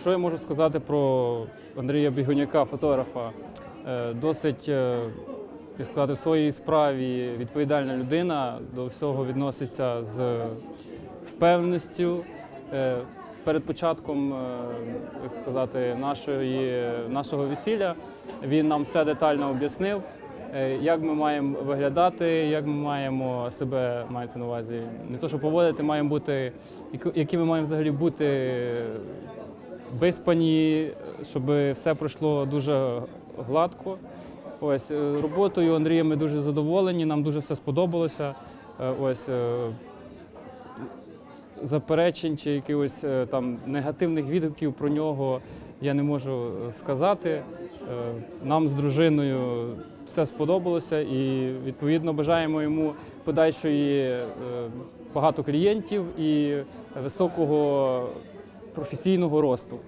Що я можу сказати про Андрія Бігуняка, фотографа? Е, Досить, е, як сказати, в своїй справі відповідальна людина, до всього відноситься з впевненістю. Е, Перед початком, як сказати, нашої, нашого весілля він нам все детально об'яснив, як ми маємо виглядати, як ми маємо себе, мається на увазі, не то, що поводити, маємо бути, які ми маємо взагалі бути виспані, щоб все пройшло дуже гладко. Ось е, роботою Андрія ми дуже задоволені, нам дуже все сподобалося. Е, Ось е, заперечень чи якихось там негативних відгуків про нього я не можу сказати. Нам з дружиною все сподобалося і відповідно бажаємо йому подальшої багато клієнтів і високого професійного росту.